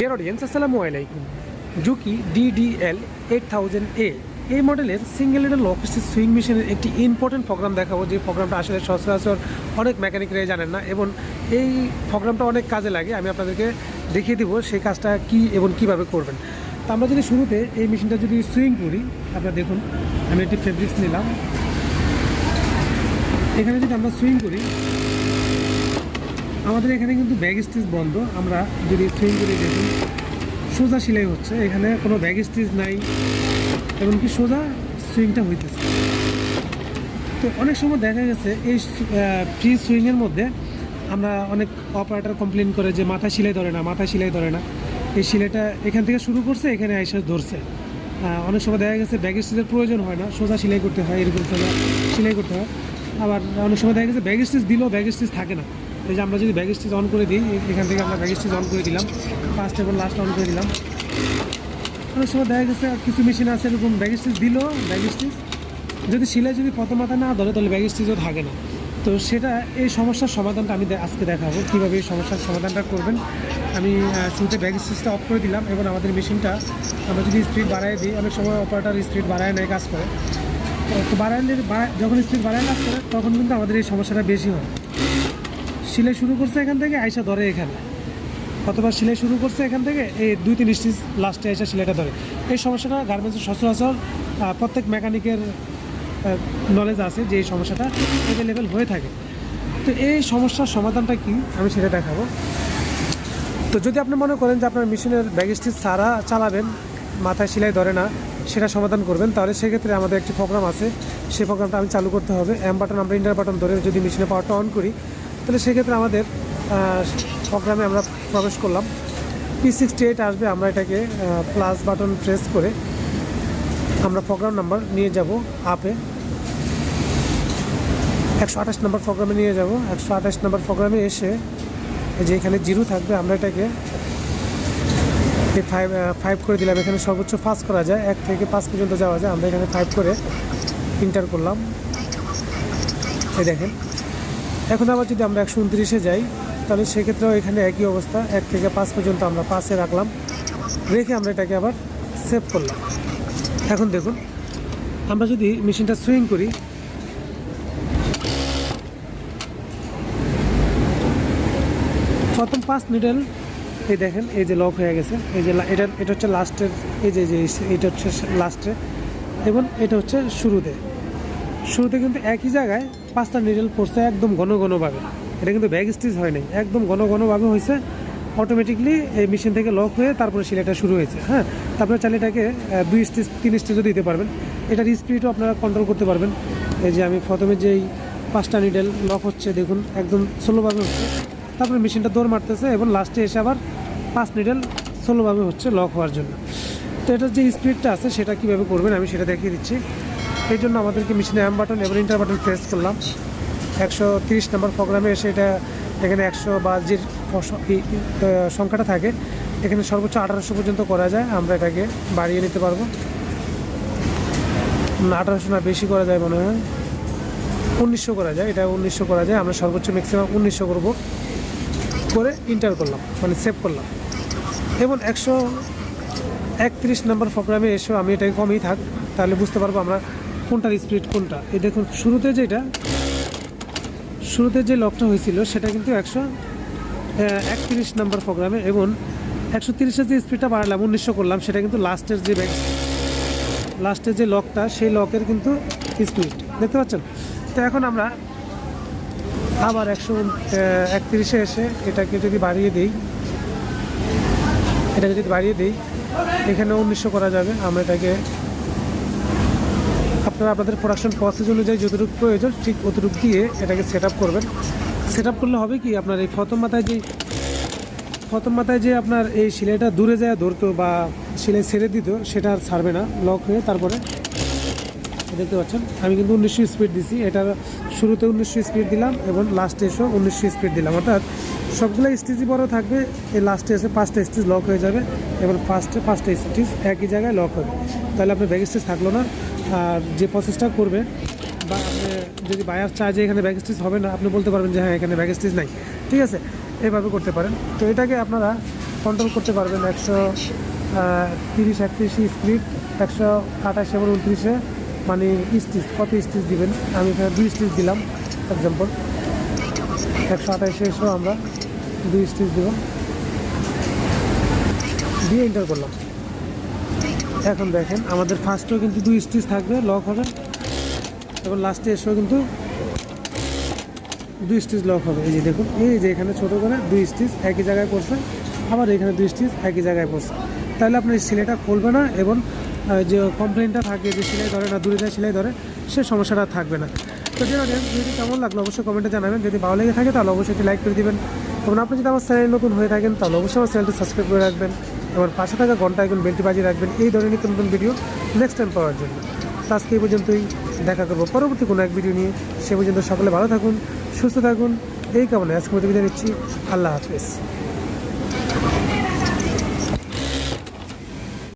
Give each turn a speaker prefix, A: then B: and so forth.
A: Deer audience আসসালামু আলাইকুম। Juki DDL eight thousand A এই মডেলের সিঙ্গেল লিডার লক সুইং মেশিনের একটি ইম্পর্টেন্ট প্রোগ্রাম দেখাবো। যে প্রোগ্রামটা আসলে সচরাচর অনেক মেকানিকরাই জানেন না এবং এই প্রোগ্রামটা অনেক কাজে লাগে। আমি আপনাদেরকে দেখিয়ে দেবো সেই কাজটা কি এবং কীভাবে করবেন। তো আমরা যদি শুরুতে এই মেশিনটা যদি সুইং করি, আপনারা দেখুন, আমি একটি ফেব্রিক্স নিলাম। এখানে যদি আমরা সুইং করি আমাদের এখানে কিন্তু ব্যাগ স্টিচ বন্ধ। আমরা যদি সুইং করে দেখি, সোজা সেলাই হচ্ছে। এখানে কোনো ব্যাগ স্টিচ নাই, এমনকি সোজা সুইংটা হইতেছে। তো অনেক সময় দেখা গেছে, এই ফ্রি সুইংয়ের মধ্যে আমরা অনেক অপারেটার কমপ্লেন করে যে মাথা সেলাই ধরে না, মাথা সেলাই ধরে না। এই সেলাইটা এখান থেকে শুরু করছে, এখানে আইসা ধরছে। অনেক সময় দেখা গেছে ব্যাগ স্টিচের প্রয়োজন হয় না, সোজা সেলাই করতে হয়, এরকম সোজা সেলাই করতে হয়। আবার অনেক সময় দেখা গেছে ব্যাগ স্টিচ দিলেও ব্যাগ স্টিচ থাকে না। এই যে আমরা যদি ব্যাগ স্টিচ অন করে দিই এখান থেকে আমরা ব্যাগ স্টিচ অন করে দিলাম। ফার্স্ট এবং লাস্ট অন করে দিলাম। অনেক সময় দেখা গেছে কিছু মেশিন আছে এরকম ব্যাগ স্টিচ দিল ব্যাগ স্টিচ যদি সেলাই যদি প্রথম মাথা না ধরে, তাহলে ব্যাগ স্টিচও থাকে না। তো সেটা এই সমস্যার সমাধানটা আমি আজকে দেখাবো, কীভাবে এই সমস্যার সমাধানটা করবেন। আমি শুরুতে ব্যাগ স্টিচটা অফ করে দিলাম, এবং আমাদের মেশিনটা আমরা যদি স্পিড বাড়ায় দিই, অনেক সময় অপারেটার স্পিড বাড়ায় নেয়, কাজ করে। তো- বাড়াইলে যখন স্পিড বাড়ায় কাজ করে, তখন কিন্তু আমাদের এই সমস্যাটা বেশি হয়। সেলাই শুরু করছে এখান থেকে, আইসা ধরে এখানে। অথবা সিলাই শুরু করছে এখান থেকে, এই দুই তিন স্টিচ লাস্টে এসে সিলাইটা ধরে। এই সমস্যাটা গার্মেন্টসের সচরাচর প্রত্যেক মেকানিকের নলেজ আছে যে এই সমস্যাটা অ্যাভেলেবেল হয়ে থাকে। তো এই সমস্যার সমাধানটা কি? আমি সেটা দেখাবো। তো যদি আপনি মনে করেন যে আপনার মেশিনের ব্যাগ স্টিচ সারা চালাবেন, মাথায় সেলাই ধরে না, সেটা সমাধান করবেন, তাহলে সেক্ষেত্রে আমাদের একটি প্রোগ্রাম আছে। সেই প্রোগ্রামটা আমি চালু করতে হবে। এম বাটন আমরা ইন্টার বাটন ধরে যদি মেশিনের পাওয়ারটা অন করি তাহলে সেক্ষেত্রে আমাদের প্রোগ্রামে আমরা প্রবেশ করলাম। পি সিক্সটি এইট আসবে, আমরা এটাকে প্লাস বাটন প্রেস করে আমরা প্রোগ্রাম নাম্বার নিয়ে যাব আপে একশো আঠাশ নম্বর প্রোগ্রামে নিয়ে যাব। একশো আঠাশ নম্বর প্রোগ্রামে এসে যে এখানে জিরো থাকবে, আমরা এটাকে ফাইভ ফাইভ করে দিলাম। এখানে সর্বোচ্চ পাঁচ করা যায়, এক থেকে পাঁচ পর্যন্ত যাওয়া যায়। আমরা এখানে ফাইভ করে ইন্টার করলাম। এই দেখেন। এখন আবার যদি আমরা একশো উনত্রিশে যাই, তাহলে সেক্ষেত্রেও এখানে একই অবস্থা, এক থেকে পাঁচ পর্যন্ত আমরা পাঁচে রাখলাম। রেখে আমরা এটাকে আবার সেভ করলাম। এখন দেখুন, আমরা যদি মেশিনটা সুইং করি, প্রথম পাঁচ নিডেল এই দেখেন, এই যে লক হয়ে গেছে, এই যে এটা এটা হচ্ছে লাস্টের এই যে যে, এটা হচ্ছে লাস্টে এবং এটা হচ্ছে শুরুতে। শুরুতে কিন্তু একই জায়গায় পাঁচটা নিডেল পড়ছে একদম ঘন ঘনভাবে। এটা কিন্তু ব্যাগ স্টিচ হয় নাই, একদম ঘন ঘনভাবে হয়েছে। অটোমেটিকলি এই মেশিন থেকে লক হয়ে তারপরে সেলাইটা শুরু হয়েছে হ্যাঁ? তারপরে চাইলে এটাকে দুই স্টিচ তিন স্টিচও দিতে পারবেন। এটার স্পিডও আপনারা কন্ট্রোল করতে পারবেন। এই যে আমি প্রথমে যেই পাঁচটা নিডেল লক হচ্ছে, দেখুন, একদম স্লোভাবে হচ্ছে। তারপরে মেশিনটা দৌড় মারতেছে এবং লাস্টে এসে আবার পাঁচ নিডেল স্লোভাবে হচ্ছে লক হওয়ার জন্য। তো এটার যে স্পিডটা আছে, সেটা কীভাবে করবেন আমি সেটা দেখিয়ে দিচ্ছি। এই জন্য আমাদেরকে মেশিনে অ্যাম বাটন এবং ইন্টার বাটন প্রেস করলাম। একশো তিরিশ নম্বর প্রোগ্রামে এসে এটা এখানে একশো বা যে অস- ই- ই- আহ, সংখ্যাটা থাকে এখানে সর্বোচ্চ আঠারোশো পর্যন্ত করা যায় আমরা এটাকে বাড়িয়ে নিতে পারব। আঠারোশো না বেশি করা যায় মনে হয়। উনিশশো করা যায় এটা উনিশশো করা যায় আমরা সর্বোচ্চ ম্যাক্সিমাম উনিশশো করব। করে ইন্টার করলাম মানে সেভ করলাম। এবং একশো একত্রিশ নম্বর প্রোগ্রামে এসেও আমি এটাকে কমই থাক তাহলে বুঝতে পারব আমরা কোনটার স্পিড কোনটা? এই দেখুন, শুরুতে যেটা, শুরুতে যে লকটা হয়েছিল, সেটা কিন্তু একশো একত্রিশ নম্বর প্রোগ্রামে এবং একশো তিরিশের যে স্পিডটা বাড়ালাম, উনিশশো করলাম, সেটা কিন্তু লাস্টের যে ব্যাগ লাস্টের যে লকটা, সেই লকের কিন্তু স্পিড দেখতে পাচ্ছেন? তো এখন আমরা আবার একশো একত্রিশে এসে এটাকে যদি বাড়িয়ে দিই, এটাকে যদি বাড়িয়ে দিই এখানে উনিশশো করা যাবে, আমরা এটাকে আপনারা আপনাদের প্রোডাকশন প্রসেস অনুযায়ী যতটুকু প্রয়োজন, ঠিক অতটুকু দিয়ে এটাকে সেট করবেন। সেট করলে হবে কি, আপনার এই প্রথম মাথায় যে, প্রথম মাথায় যে আপনার এই সিলাইটা দূরে যায় ধরতো বা সিলাই ছেড়ে দিত, সেটা আর ছাড়বে না লক হয়ে তারপরে দেখতে পাচ্ছেন, আমি কিন্তু উনিশশো স্পিড দিছি, এটার শুরুতে উনিশশো স্পিড দিলাম এবং লাস্টে এসেও উনিশশো স্পিড দিলাম। অর্থাৎ সবগুলো স্টিচই বড় থাকবে, এই লাস্টে এসে পাঁচটা স্টিচ লক হয়ে যাবে এবং ফার্স্টে পাঁচটা স্টিচ একই জায়গায় লক হবে। তাহলে আপনার ব্যাগ স্টিচ থাকল না। আর যে প্রসেসটা করবে, বা আপনি যদি বায়ার চায় যে এখানে ব্যাগ স্টিচ হবে না, আপনি বলতে পারবেন যে হ্যাঁ এখানে ব্যাগ স্টিচ নাই। ঠিক আছে? এইভাবে করতে পারেন। তো এটাকে আপনারা কন্ট্রোল করতে পারবেন একশো তিরিশ, একত্রিশে স্পিড একশো আঠাশ এবং উনত্রিশে মানে স্টিচ কত স্টিচ দিবেন? আমি এখানে দুই স্টিচ দিলাম এক্সাম্পল একশো আঠাশে এসেও আমরা, দুই স্টিচ দেব। দিয়ে এন্টার করলাম। এখন দেখেন, আমাদের ফার্স্টেও কিন্তু দুই স্টিচ থাকবে লক হবে। এবং লাস্টে এসেও কিন্তু দুই স্টিচ লক হবে। এই যে দেখুন, এই যে এখানে ছোটো করে দুই স্টিচ একই জায়গায় পড়ছে আবার এখানে দুই স্টিচ একই জায়গায় পড়ছে তাহলে আপনার সেলাইটা খুলবে না এবং যে কমপ্লেনটা থাকে যে সেলাই ধরে না, দূরে যায় সেলাই ধরে, সে সমস্যাটা থাকবে না। তো অডিয়েন্স যদি কেমন লাগল অবশ্যই কমেন্টে জানাবেন। যদি ভালো লেগে থাকে তাহলে অবশ্যই লাইক করে দিবেন। এবং আপনি যদি আমার চ্যানেল নতুন হয়ে থাকেন, তাহলে অবশ্যই আমার চ্যানেলটি সাবস্ক্রাইব করে রাখবেন। এবং পাশে থাকা ঘণ্টা এখন বেলটি বাজিয়ে রাখবেন। এই ধরনের নিত্য নতুন ভিডিও নেক্সট টাইম পাওয়ার জন্য। তো আজকে এই পর্যন্তই। দেখা করব পরবর্তী কোনো এক ভিডিও নিয়ে। সে পর্যন্ত সকলে ভালো থাকুন, সুস্থ থাকুন। এই কামনায় আজকে মধ্যে বিদায় নিচ্ছি। আল্লাহ হাফেজ।